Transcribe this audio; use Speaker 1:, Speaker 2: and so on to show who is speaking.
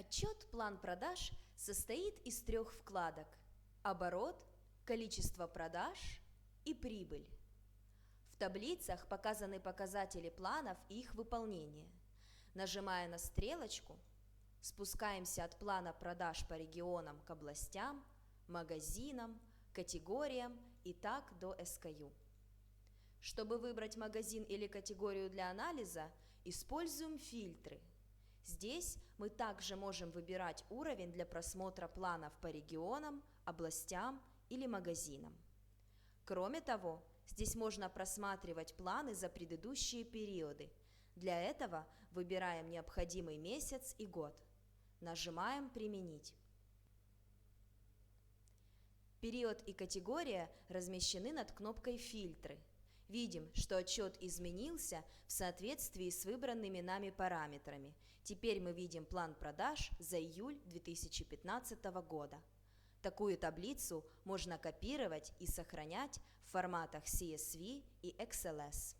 Speaker 1: Отчет «План продаж» состоит из трех вкладок – оборот, количество продаж и прибыль. В таблицах показаны показатели планов и их выполнение. Нажимая на стрелочку, спускаемся от плана продаж по регионам к областям, магазинам, категориям и так до SKU. Чтобы выбрать магазин или категорию для анализа, используем фильтры. Здесь мы также можем выбирать уровень для просмотра планов по регионам, областям или магазинам. Кроме того, здесь можно просматривать планы за предыдущие периоды. Для этого выбираем необходимый месяц и год. Нажимаем «Применить». Период и категория размещены над кнопкой «Фильтры». Видим, что отчет изменился в соответствии с выбранными нами параметрами. Теперь мы видим план продаж за июль 2015 года. Такую таблицу можно копировать и сохранять в форматах CSV и XLS.